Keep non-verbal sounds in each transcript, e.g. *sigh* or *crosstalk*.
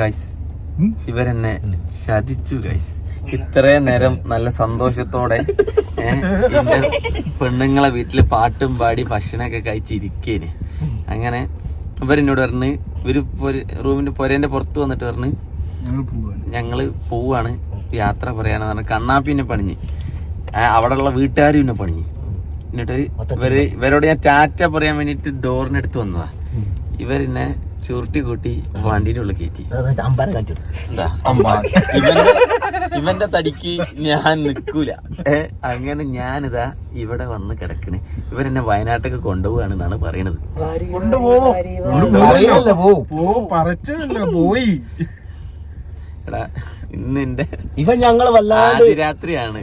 Guys ഇവരെന്നെ ശതിച്ചു guys ഇത്രയും നേരം നല്ല സന്തോഷത്തോടെ പെണ്ണുങ്ങളെ വീട്ടിൽ പാട്ടും പാടി ഭക്ഷണമൊക്കെ കഴിച്ചിരിക്കേന്. അങ്ങനെ ഇവരെന്നോട് പറഞ്ഞ് ഇവർ റൂമിന്റെ പൊരേന്റെ പുറത്ത് വന്നിട്ട് പറഞ്ഞ് ഞങ്ങൾ പോവാണ്. ഞങ്ങൾ പോവാണ് യാത്ര പറയാനെന്ന് പറഞ്ഞ്. കണ്ണാപ്പിന്നെ പണിഞ്ഞ്. അവിടെ അവിടെയുള്ള വീട്ടുകാരും എന്നെ പണിഞ്ഞ്. എന്നിട്ട് ഇവർ ഇവരോട് ഞാൻ ടാറ്റ പറയാൻ വേണ്ടിട്ട് ഡോറിനടുത്ത് വന്നതാ. ഇവരെന്നെ ചുരുട്ടി കൂട്ടി വണ്ടിന്റെ ഉള്ളിൽ കയറ്റി. ഇവന്റെ ഇവന്റെ തടിക്ക് ഞാൻ നിക്കൂല. ഏ അങ്ങനെ ഞാനിതാ ഇവിടെ വന്ന് കിടക്കണ്. ഇവരെന്നെ വയനാട്ടൊക്കെ കൊണ്ടുപോവാണെന്നാണ് പറയണത്. പോയി. ഇന്ന് എന്റെ ഇവൻ ഞങ്ങൾ വല്ലാണ്ട് രാത്രിയാണ്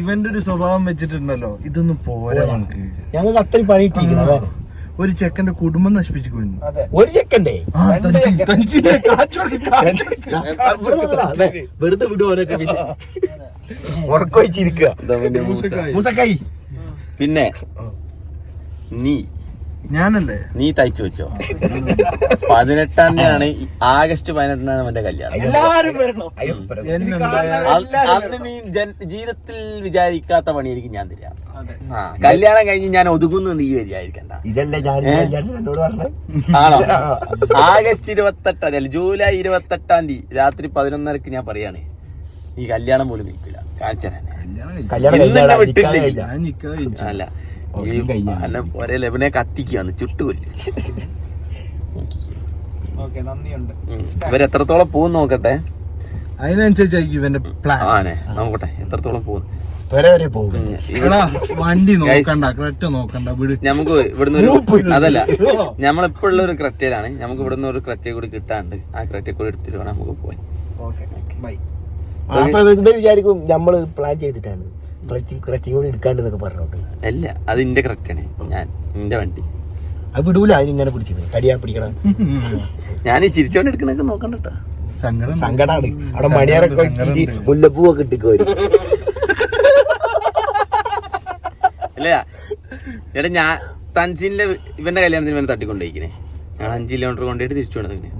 ഇവന്റെ ഒരു സ്വഭാവം വെച്ചിട്ടുണ്ടല്ലോ. ഇതൊന്നും പോരാ നമുക്ക് ഞങ്ങൾക്ക്. അത്രയും പണി ഒരു ചെക്കന്റെ കുടുംബം നശിപ്പിച്ചു കൊണ്ടു ഒരു കൊടുക്ക്. വെറുതെ വിടുവാനൊക്കെ ഉറക്കൊഴിച്ചിരിക്കുക വെച്ചിരിക്കുക. പിന്നെ നീ ഞാനല്ലേ? നീ തയ്ച്ചു വെച്ചോ? പതിനെട്ടാം ഈ ആഗസ്റ്റ് പതിനെട്ടിനാണ് അവന്റെ കല്യാണം. അന്ന് നീ ജീവിതത്തിൽ വിചാരിക്കാത്ത പണിയായിരിക്കും ഞാൻ തരാം. കല്യാണം കഴിഞ്ഞ് ഞാൻ ഒതുങ്ങുന്നു നീ വിചാരിക്കണ്ട. ആണോ? *laughs* ആഗസ്റ്റ് ഇരുപത്തെട്ടാം തീയതി അല്ല ജൂലൈ ഇരുപത്തെട്ടാം തീയതി രാത്രി പതിനൊന്നരക്ക് ഞാൻ പറയാണ് ഈ കല്യാണം പോലും നിൽക്കില്ല. കാണിച്ചു തന്നെ കല്യാണം കഴിഞ്ഞു. കല്യാണം ഇന്ന് കഴിഞ്ഞാടാ, എന്നെ വിട്ടില്ല. ഞാൻ നിക്കാതെ കഴിഞ്ഞു. അല്ല. അല്ല ഒരേ ലെബനെ കത്തിക്കാന്ന് ചുട്ടുകൊല്ലു ഇവർ എത്രത്തോളം പോകും നോക്കട്ടെ? അതിനനുസരിച്ചായിരിക്കും ഇവന്റെ പ്ലാൻ ആനെ നോക്കട്ടെ എത്രത്തോളം പോകും. വരെ വരെ പോകും. വണ്ടി നോക്കണ്ട ക്രെറ്റ നോക്കണ്ട വിട്. നമുക്ക് ഇവിടുന്ന് ഒരു അതല്ല നമ്മളിപ്പോഴുള്ള ഒരു ക്രെറ്റയിലാണ്. നമുക്ക് ഇവിടുന്ന് ഒരു ക്രെറ്റ കൂടി കിട്ടാണ്ട് ആ ക്രെറ്റ കൂടി എടുത്തിട്ട് വേണം നമുക്ക് ഇവർ വിചാരിക്കും നമ്മൾ പ്ലാൻ ചെയ്തിട്ടാണ്. ക്ലച്ചിങ് പറഞ്ഞോണ്ട്. അല്ല അത് ഞാൻ എന്റെ വണ്ടി. അത് വിടൂല അതിനിങ്ങനെ പിടിച്ചിരുന്നു കടിയാ പിടിക്കണം. ഞാൻ ഈ ചിരിച്ചോണ്ട് എടുക്കണൊക്കെ നോക്കണ്ട ട്ടോ. സങ്കടം സങ്കടാണ്. അവിടെ മണിയറൊക്കെ വെച്ചിട്ട് മുല്ലപ്പൂവൊക്കെ ഇട്ടിക്ക് വരും അല്ല എടാ ഞാൻ തൻസീനിലെ ഇവന്റെ കല്യാണത്തിന് ഇവനെ തട്ടിക്കൊണ്ടിരിക്കണേ ഞാൻ അഞ്ച് കിലോമീറ്റർ കൊണ്ടുപോയിട്ട് തിരിച്ചു വേണതിന്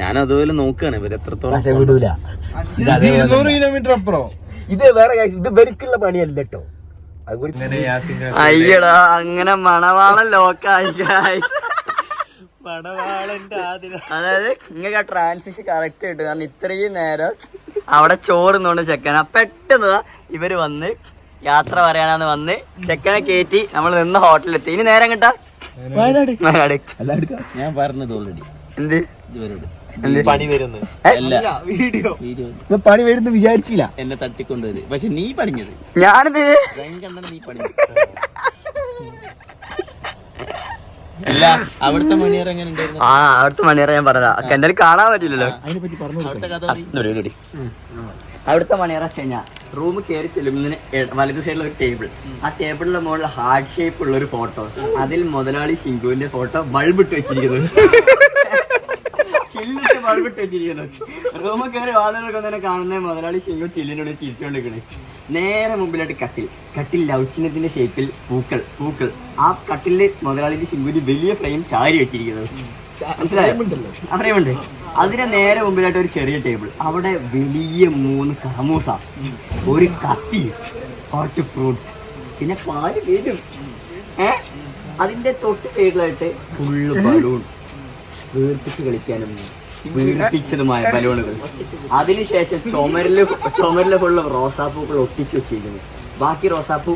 ഞാൻ അതുപോലെ നോക്കുകയാണ് ഇവർ എത്രത്തോളം പക്ഷെ വിടൂല. ഇത് അതേപോലെ ഇരുന്നൂറ് കിലോമീറ്റർ അപ്പുറം. ഇത് വേറെ ഇത് വെറുക്കുള്ള പണിയല്ല കേട്ടോ അത് കൂടി അയ്യടാ അങ്ങനെ മണവാളൻ ലോക്കായി അതായത് നിങ്ങൾക്ക് ആ ട്രാൻസിഷൻ കറക്റ്റ് കിട്ടും കാരണം ഇത്രയും നേരം അവിടെ ചോറുന്നോണ്ട് ചെക്കന. പെട്ടെന്ന് ദാ ഇവർ വന്ന് യാത്ര പറയാനാന്ന് വന്ന് ചെക്കനെ കയറ്റി നമ്മൾ നിന്ന് ഹോട്ടലിലെത്തി. ഇനി നേരം കിട്ടാ? വയനാട്. ഞാൻ പറഞ്ഞത് ഓൾറെഡി എന്ത്? എന്ത് പണി വരുന്നു. അല്ല. വീഡിയോ. പണി വരുന്നു വിചാരിച്ചില്ല. എന്നെ തട്ടിക്കൊണ്ടുവരും പക്ഷെ നീ പണിഞ്ഞത്. ഞാനിത് കണ്ടാണ് നീ പണിഞ്ഞത് ഇല്ല അവിടുത്തെ മണിയറ എങ്ങനെ ഉണ്ടായിരുന്നു ആ അവിടുത്തെ മണിയറ ഞാൻ പറഞ്ഞ എന്തായാലും കാണാൻ പറ്റില്ലല്ലോ. അതിനെ പറ്റി പറഞ്ഞു അവിടുത്തെ കഥ പറയ്. അവിടുത്തെ മണിയറ കഴിഞ്ഞാൽ റൂം കയറി ചെല്ലുന്നതിന് എ- വലത് സൈഡിൽ ഒരു ടേബിൾ ആ ടേബിളിന്റെ മുകളിൽ ഹാർഡ് ഷേപ്പ് ഉള്ള ഒരു ഫോട്ടോ അതിൽ മുതലാളി ശിങ്കുവിന്റെ ഫോട്ടോ ബൾബ് ഇട്ട് വെച്ചിരിക്കുന്നു. *laughs* ചില്ലിട്ട് ബൾബിട്ട് ഇട്ട് വെച്ചിരിക്കുന്നു. റൂമിൽ കയറി വാതിലൊക്കെ തന്നെ കാണുന്ന മുതലാളി ശിങ്കു ചില്ലിനോട് ചിരിച്ചുകൊണ്ടിരിക്കണേ നേരെ മുമ്പിലായിട്ട് കട്ടിൽ. കട്ടിൽ ലൗച്ചിനത്തിന്റെ ഷേപ്പിൽ പൂക്കൾ പൂക്കൾ. ആ കട്ടിലിൽ മുതലാളിന്റെ ശിങ്കുരി വലിയ ഫ്രെയിം ചാരി വെച്ചിരിക്കുന്നത് മനസ്സിലായോ? ആ ഫ്രെയിം ഉണ്ട്. അതിന് നേരെ മുമ്പിലായിട്ട് ഒരു ചെറിയ ടേബിൾ അവിടെ വലിയ മൂന്ന് കമൂസ ഒരു കത്തി. കുറച്ച് ഫ്രൂട്ട്സ് പിന്നെ പാൽ വീടും ഏ? അതിന്റെ തൊട്ട് സൈഡിലായിട്ട് ഫുള്ള് ബലൂൺ വീർപ്പിച്ച് കളിക്കാനും വീർപ്പിച്ചതുമായ ബലൂണുകൾ. അതിനുശേഷം ചുമരിൽ ചുമരിൽ ഫുള്ള് റോസാപ്പൂക്കൾ ഒട്ടിച്ചു വെച്ചിരിക്കുന്നു. ബാക്കി റോസാപ്പൂ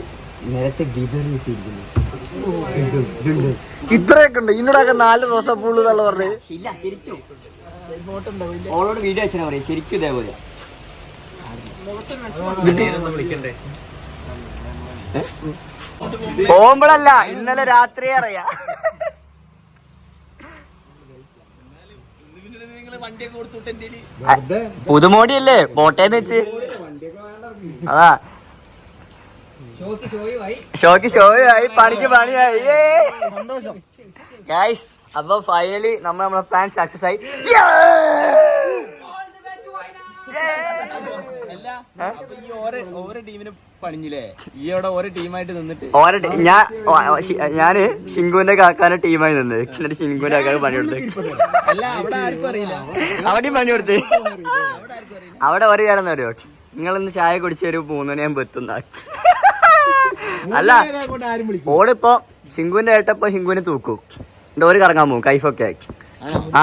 നേരത്തെ വിതറിയിട്ടിരിക്കുന്നു ഇത്രയൊക്കെ ഉണ്ട്. ഇന്നോടൊക്കെ നാല് റോസാപ്പൂൾ എന്നുള്ള പറഞ്ഞത്. ഇല്ല ശരിക്കും. ഓളോട് വീഡിയോ വെച്ചാൽ പറയാ ശരിക്കും ഇതേപോലെ. ഓമ്പളല്ല ഇന്നലെ രാത്രി അറിയാ. പുതുമോടിയല്ലേ? ബോട്ടേന്ന് വെച്ച്. അതാ. ഷോക്ക് ഷോയായി പണിക്ക് പണിയായി. അപ്പൊ ഫൈനലി നമ്മൾ നമ്മളെ പ്ലാൻ സക്സസ് ആയി. ഞാൻ ഞാൻ ഷിങ്കുവിന്റെ കാക്കാനെ ടീമായി നിന്ന്. എന്നിട്ട് ഷിങ്കുവിന്റെ കാക്കാന് പണി കൊടുത്തു. അല്ല അവിടെ ആർക്കും അറിയില്ല. അവിടെയും പണി കൊടുത്ത്. അവിടെ ഒരു കാരണം അറിയോ? നിങ്ങളിന്ന് ചായ കുടിച്ച ഒരു മൂന്നുമണിയാകുമ്പോ എത്തുന്ന അല്ല ഓളിപ്പോ ശിങ്കുവിന്റെ ഏട്ടപ്പോ ശിങ്കുവിനെ തൂക്കും. ഓര് കറങ്ങാൻ പോകും കൈഫൊക്കെ ആക്കി ആ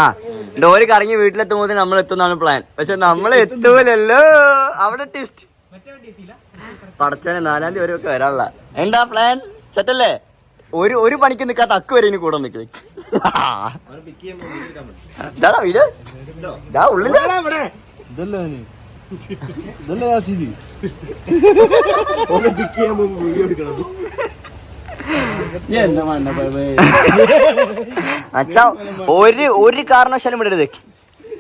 ഡോര് കറങ്ങി വീട്ടിലെത്തുമ്പോൾ നമ്മൾ എത്തുന്നതാണ് പ്ലാൻ പക്ഷെ നമ്മൾ എത്തൂലല്ലോ. അവിടെ ടെസ്റ്റ് പടച്ചനെ നാലാം തീയതി വരെയൊക്കെ വരാനുള്ള. എന്താ പ്ലാൻ സെറ്റല്ലേ? ഒരു ഒരു പണിക്ക് നിൽക്കാത്ത അക്ക് വരെ ഇനി കൂടെ നിൽക്കണേ വീട്. ഇതാ ഉള്ളിൽ. ഇതല്ലേ *laughs* അച്ഛാ ഒരു ഒരു കാരണവശാലും വിടരുത്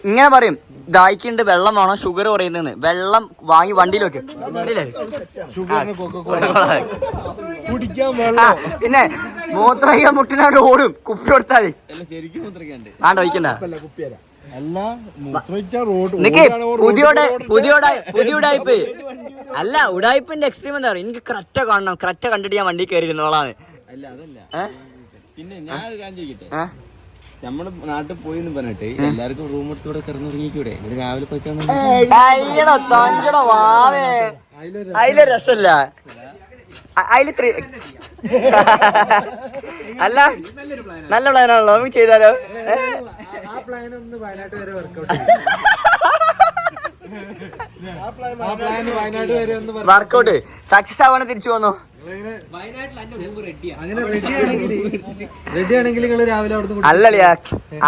ഇങ്ങനെ പറയും ദാഹിക്കുണ്ട് വെള്ളം വേണം? ഷുഗർ കുറയുന്നതെന്ന് വെള്ളം വാങ്ങി വണ്ടിയിൽ വെക്കും. പിന്നെ മൂത്രയ്യ മുട്ടിനാണ്ട് ഓടും. കുപ്പി കൊടുത്താൽ വേണ്ട ആണ്ട് വയ്ക്കണ്ട നിക്ക് പുതിയ ഉടായ്പ് *laughs* അല്ല ഉടായ്പിന്റെ എക്സ്പീരിയൻസ് അറിയാം എനിക്ക് ക്രറ്റ കാണണം. ക്രറ്റ കണ്ടിട്ട് ഞാൻ വണ്ടി കയറി ഇരുന്നോളാന്ന് അല്ല അതല്ല. പിന്നെ ഞാൻ കാര്യം നമ്മൾ നാട്ടിൽ പോയി എന്ന് പറഞ്ഞിട്ട് എല്ലാവർക്കും റൂം എടുത്തൂടെ കിടന്നുറങ്ങിക്കൂടെ? എന്നിട്ട് രാവിലെ പോയിട്ടാണ് അതിലെ രസല്ല അ- അതിൽ ത്രീ അല്ല നല്ല പ്ലാനാണല്ലോ. നമുക്ക് ചെയ്താലോ? വർക്കൗട്ട് ആ പ്ലാൻ വയനാട് വരെ ഒന്ന് വർക്കൗട്ട് സക്സസ് ആവണ തിരിച്ചു പോന്നു. റെഡി ആണെങ്കിൽ നിങ്ങൾ രാവിലെ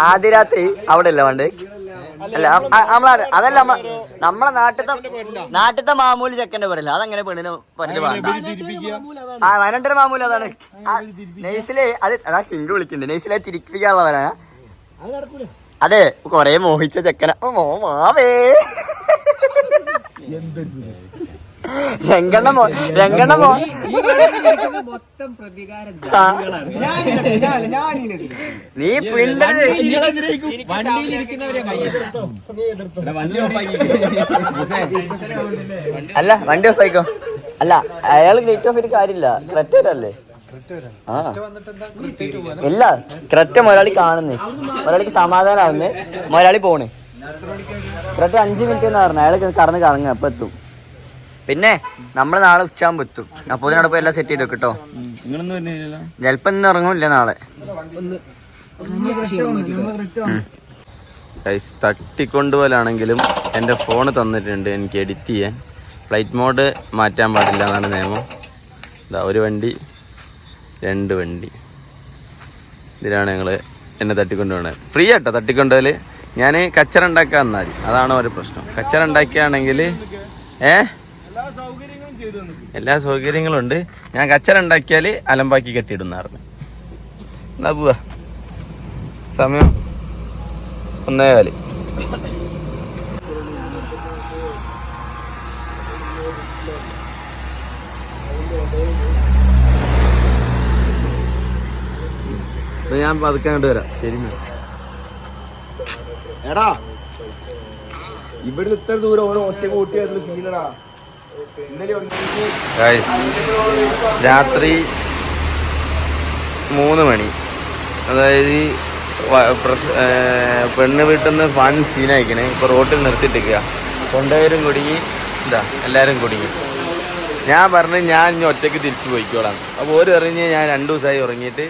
ആദ്യ രാത്രി അവിടെ അല്ല വേണ്ടേ അല്ല നമ്മള അതല്ല നമ്മളെ നാട്ടിലത്തെ നാട്ടിലത്തെ മാമൂൽ ചെക്കന്റെ പറയില്ല അതങ്ങനെ പെണ്ണിന് പറ്റില്ല ആ വയനാട്ടിലെ മാമൂൽ അതാണ്. നെയ്സിലെ അത് അതാ ഷിങ്ക് വിളിക്കുന്നുണ്ട് നെയ്സിലെ തിരിപ്പിക്കാനുള്ളവരാ അത് നടക്കൂല. അതെ കൊറേ മോഹിച്ച ചെക്കന. മാവേ രംഗണ്ണ മോ രംഗണ്ണ മോ ആ. നീ പിണ്ടത് അല്ല വണ്ടി ഓഫ് ആയിക്കോ അല്ല അയാൾ ഗ്രേറ്റ് ഓഫ് കാര്യമില്ല. ക്രെറ്റല്ലേ ആ. ഇല്ല ക്രെറ്റ മൊരാളി കാണുന്നേ. മുതലാളിക്ക് സമാധാനാവുന്നേ. മൊരാളി പോണേ. ക്രെറ്റ അഞ്ചു മിനിറ്റ് എന്ന് പറഞ്ഞു. അയാൾ കറന്ന് കറങ്ങുക അപ്പൊ എത്തും. പിന്നെ നമ്മൾ നാളെ ഉച്ചയാകുമ്പോ എത്തും. അപ്പൊ ഇതിനോടൊപ്പം എല്ലാം സെറ്റ് ചെയ്ത് വെക്കട്ടോ ചിലപ്പോ ഇന്ന് ഇറങ്ങൂല്ല നാളെ. തട്ടിക്കൊണ്ടുപോലാണെങ്കിലും എന്റെ ഫോൺ തന്നിട്ടുണ്ട്. എനിക്ക് എഡിറ്റ് ചെയ്യാൻ. ഫ്ലൈറ്റ് മോഡ് മാറ്റാൻ പാടില്ല എന്നാണ് നിയമം. ഇതാ ഒരു വണ്ടി രണ്ട് വണ്ടി. ഇതിലാണ് ഞങ്ങൾ എന്നെ തട്ടിക്കൊണ്ടുപോകണത് ഫ്രീ ആട്ടോ തട്ടിക്കൊണ്ടുപോകൽ. ഞാൻ കച്ചറ ഉണ്ടാക്കാൻ എന്നാൽ അതാണ് ഒരു പ്രശ്നം. കച്ചറ ഏഹ് ഏ? എല്ലാ സൗകര്യങ്ങളും ഉണ്ട് ഞാൻ കച്ചറ ഉണ്ടാക്കിയാൽ അലമ്പാക്കി കെട്ടിയിടുന്നായിരുന്നു എന്നാ പോവാ. സമയം ഒന്നേകാൽ. ഞാൻ പതുക്കെ അങ്ങോട്ട് വരാം. ശരി എടാ ഇവിടുന്ന് ഇത്ര ദൂരം ഓരോ ഒറ്റ കൂട്ടിയായിട്ടുള്ള സീനടാ രാത്രി മൂന്ന് മണി. അതായത് പെണ്ണ് വീട്ടിൽ നിന്ന് ഫാൻ സീനയക്കണേ. ഇപ്പൊ റോട്ടിൽ നിർത്തിയിട്ടിരിക്കുക കൊണ്ടുപോയവരും കുടുങ്ങി. ഇതാ എല്ലാരും കുടുങ്ങി. ഞാൻ പറഞ്ഞു ഞാൻ ഇനി ഒറ്റയ്ക്ക് തിരിച്ചു പോയിക്കോളാം. അപ്പോൾ ഒരു എറിഞ്ഞ് ഞാൻ രണ്ടു ദിവസമായി ഉറങ്ങിയിട്ട്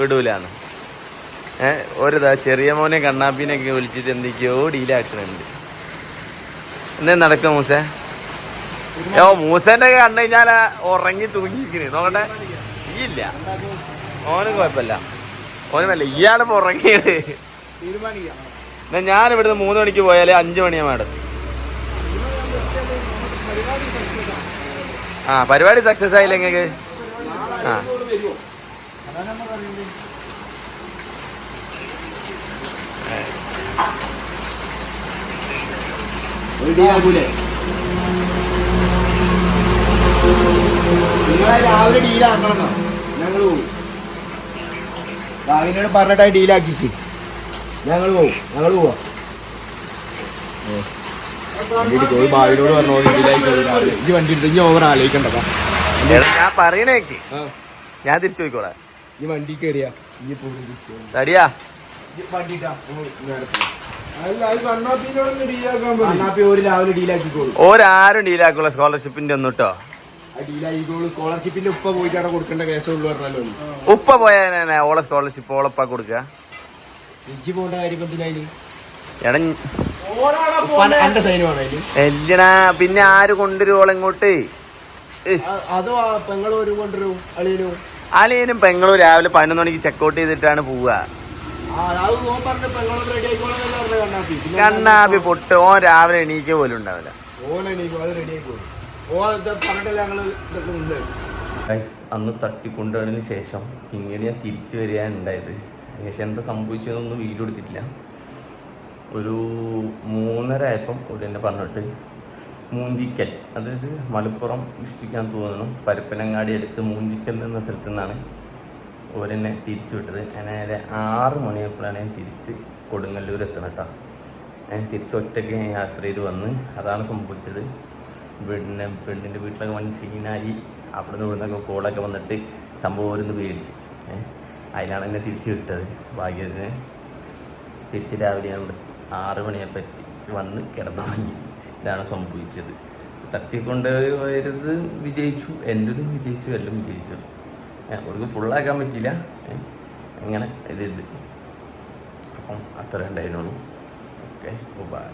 വിടൂലാന്ന്. ഏഹ് ഒരു ചെറിയ മോനെ കണ്ണാപ്പിനെയൊക്കെ വിളിച്ചിട്ട് എന്തൊക്കെയോ ഡീലാക്കുന്നുണ്ട് എന്തേ നടക്കാം മൂസേ? ഓ മൂസന്റെ കണ്ടു കഴിഞ്ഞാൽ ഉറങ്ങി തൂങ്ങിയിരിക്കണ്. നോക്കട്ടെ. ഈ ഇല്ല. ഓനും കുഴപ്പമില്ല. ഓനുമല്ല ഇയാളിപ്പോ ഉറങ്ങിയത്. ഞാൻ ഇവിടുന്ന് മൂന്ന് മണിക്ക് പോയാലേ അഞ്ചു മണിയാ മാഡം ആ പരിപാടി സക്സസ് ആയില്ല ഇങ്ങക്ക്? ആ. രാവിലെ ഡീലാക്കണം ഞങ്ങൾ പറഞ്ഞിട്ടായി ഡീലാക്കിച്ച്. ഞങ്ങൾ പോവും. ഞങ്ങൾ പോവാ. വണ്ടി എടുക്കും ഒരു ഭാവിനോട് പറഞ്ഞു ഡീലായി വണ്ടി എടുത്ത് ഇനി ഓവർ ഞാൻ പറയണേക്ക് ഞാൻ തിരിച്ചു പോയിക്കോളാം. ഈ വണ്ടി കയറിയാ ഈ പോകും ഡീലാക്കിക്കോളൂ. ഓരാരും ഡീലാക്കുള്ള സ്കോളർഷിപ്പിന്റെ ഒന്നും കേട്ടോ സ്കോളർഷിപ്പിന്റെ ഉപ്പ പറഞ്ഞാലോ ഉപ്പ പോയാൽ ഓളെ സ്കോളർഷിപ്പ് ഓളപ്പാ കൊടുക്കുക ഇജ്ജി കാര്യം എന്തിനായി അതിന്? എല്ലണാ പിന്നെ ആര് കൊണ്ടുവരും ഓളെ ഇങ്ങോട്ട്? അളിയനും? പെങ്ങളും രാവിലെ പതിനൊന്ന് മണിക്ക് ചെക്കൗട്ട് ചെയ്തിട്ടാണ് പോവുക. കണ്ണാപ്പി. കണ്ണാപ്പി പൊട്ട്. ഓൻ രാവിലെ എണീക്ക പോലും ഉണ്ടാവില്ല. അന്ന് തട്ടിക്കൊണ്ടുപോയതിന് ശേഷം പിന്നീട് ഞാൻ തിരിച്ചു വരികയാണുണ്ടായത് ശേഷം എന്താ സംഭവിച്ചതൊന്നും വീഡിയോ എടുത്തിട്ടില്ല. ഒരു മൂന്നര ആയപ്പം ഒരു എന്നെ പറഞ്ഞിട്ട് മൂഞ്ചിക്കൽ അതായത് മലപ്പുറം ഇഷ്ടിക്കാൻ തോന്നുന്നു പരപ്പനങ്ങാടി അടുത്ത് മൂഞ്ചിക്കൽ എന്ന സ്ഥലത്തു നിന്നാണ് ഓരെന്നെ തിരിച്ചു വിട്ടത്. അങ്ങനെ ആറ് മണിയായപ്പോഴാണ് ഞാൻ തിരിച്ച് കൊടുങ്ങല്ലൂർ എത്തണം കേട്ടോ. ഞാൻ തിരിച്ച് ഒറ്റയ്ക്ക് യാത്ര ചെയ്ത് വന്ന് അതാണ് സംഭവിച്ചത്. പിന്നെ പെണ്ണിന്റെ വീട്ടിലൊക്കെ വന്ന് സീനായി അവിടെ നിന്ന് ഇവിടുന്നൊക്കെ കോളൊക്കെ വന്നിട്ട് സംഭവം ഒരു പേടിച്ച്. അതിലാണ് എന്നെ തിരിച്ചു വിട്ടത് ഭാഗ്യത്തിന് തിരിച്ച് രാവിലെ ഞാൻ ആറ് മണിയപ്പോൾ എത്തി. വന്ന് കിടന്നുറങ്ങി. ഇതാണ് സംഭവിച്ചത്. തട്ടിക്കൊണ്ട് വരുന്നത് വിജയിച്ചു. എന്റെതും വിജയിച്ചു. എല്ലാം വിജയിച്ചു. അവർക്ക് ഫുള്ളാക്കാൻ പറ്റില്ല അങ്ങനെ ഇത് അപ്പം അത്ര ഉണ്ടായിരുന്നുള്ളൂ. Okay bye.